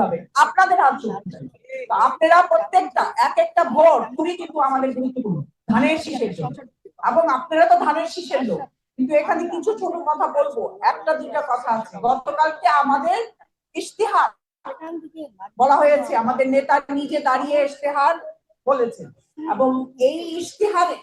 হবে। আপনাদের। তো আপনারা প্রত্যেকটা এক একটা ভোট খুবই কিন্তু আমাদের গুরুত্বপূর্ণ, ধানের শীষের জন্য। এবং আপনারা তো ধানের শীষের লোক। কিন্তু এখানে কিছু ছোট কথা বলব। একটা, দুইটা কথা আছে। গতকালকে আমাদের ইশতেহার বলা হয়েছে, আমাদের নেতা নিজে দাঁড়িয়ে ইশতেহার বলেছেন। এবং এই ইশতেহারে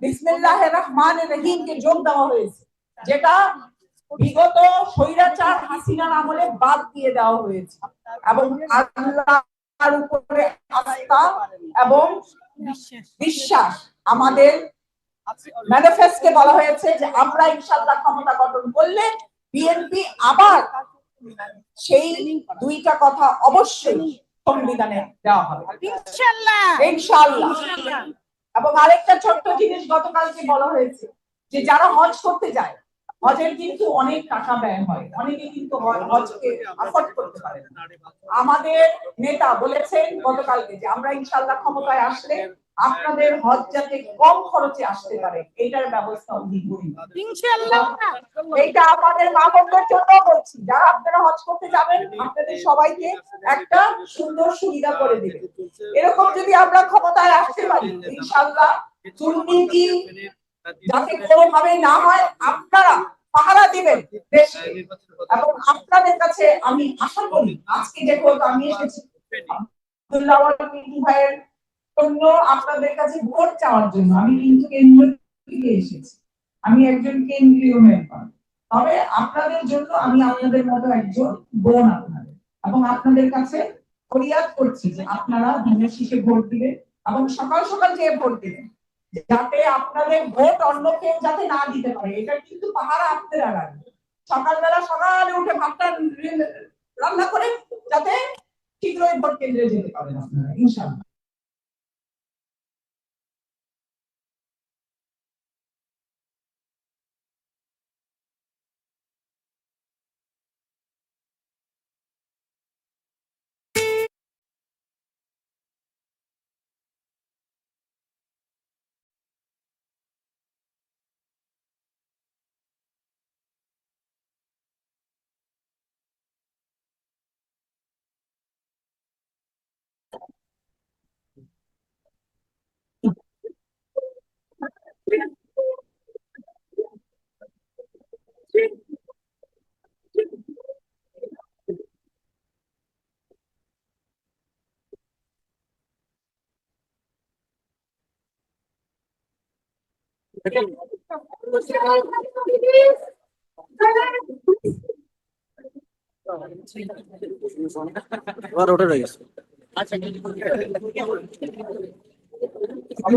বিসমিল্লাহ রহমান রহিমকে যোগ দেওয়া হয়েছে, যেটা বিগত স্বৈরাচার হাসিনার আমলে বাদ দিয়ে দেওয়া হয়েছে। এবং আল্লাহর উপরে আস্থা এবং বিশ্বাস আমাদের ম্যানিফেস্টে বলা হয়েছে যে আমরা ইনশাল্লাহ ক্ষমতা গঠন করলে বিএনপি আবার সেই দুইটা কথা অবশ্যই সংবিধানে দেওয়া হবে। ইনশাল্লাহ এবং আরেকটা ছোট্ট জিনিস গতকালকে বলা হয়েছে যে যারা হজ করতে যায় হজের কিন্তু অনেক টাকা ব্যয় হয়। অনেকে কিন্তু হজকে অ্যাফোর্ড করতে পারে আমাদের নেতা বলেছেন গতকালকে যে আমরা ইনশাল্লাহ ক্ষমতায় আসলে আপনাদের হজ যাতে কম খরচে আসতে পারে এটার ব্যবস্থা করবেন এইটা আমাদের মা বোনদের জন্য বলছি যারা আপনারা হজ করতে যাবেন আপনাদের সবাইকে একটা সুন্দর সুবিধা করে দিবে। এরকম যদি আমরা ক্ষমতায় আসতে পারি ইনশাআল্লাহ দুর্নীতি যাতে কোনোভাবে না হয় আপনারা পাহারা দিবেন। এবং আপনাদের কাছে আমি আশা করি আজকে যে কোর্ট আমি এসেছি আব্দুল্লাহ ভাইয়ের জন্য আপনাদের কাছে ভোট চাওয়ার জন্য আমি কিন্তু কেন্দ্র থেকে এসেছি। আমি একজন কেন্দ্রীয় মেম্বার তবে আপনাদের জন্য আমি আপনাদের মতো একজন বোন আপনাদের। এবং আপনাদের কাছে ফরিয়াদ করছি যে আপনারা ধানের শীষে ভোট দিবেন এবং সকাল সকাল যেয়ে ভোট দিবেন। যাতে আপনাদের ভোট অন্য কেউ যাতে না দিতে পারে। এটা কিন্তু পাহারা আপনারা লাগবে। সকালবেলা সকালে উঠে ভাতটা রান্না করে যাতে শীঘ্রই ভোট কেন্দ্রে যেতে পারেন আপনারা, ইনশাআল্লাহ। এবার ওটা রয়ে গেছে। আমি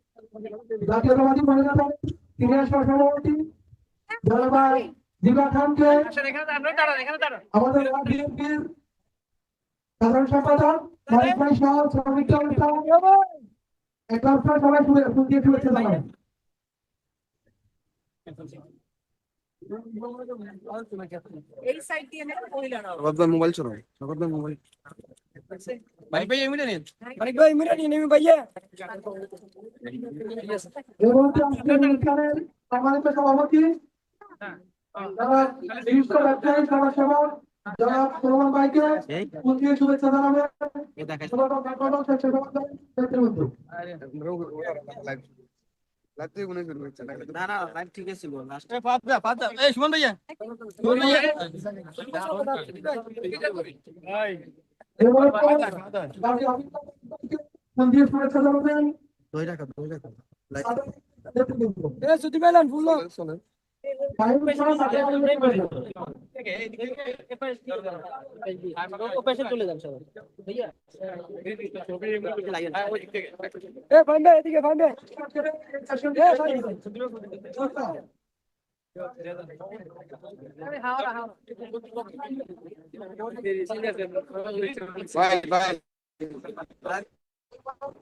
জাতীয়তাবাদী মহিলা দল সহসভাপতি জলবাই দিবা খানকে। আমাদের বিএনপির সাধারণ সম্পাদক মানিক ভাই সহ শ্রমিক দল একবার সবাই মোবাইল চলো মোবাইল। ভাই ভাই এমনি নিন। মানিক ভাই মিরা নিয়ে নেবে ভাইয়া। সম্মানিত সভাপতি যারা বিশিষ্ট ব্যবসায়ী সমাজ সেবক যারা সুলমান ভাইকে দিয়ে শুভেচ্ছা নেতৃবৃন্দ না না লাইভ ঠিক ছিল লাস্ট এ পাঁচ দা পাঁচ দা এই সুমন ভাইয়া সুমন ভাইয়া চলে যান সবাই ভাইয়া এ ফান্ডে এদিকে ফান্ডে ভাই ভাই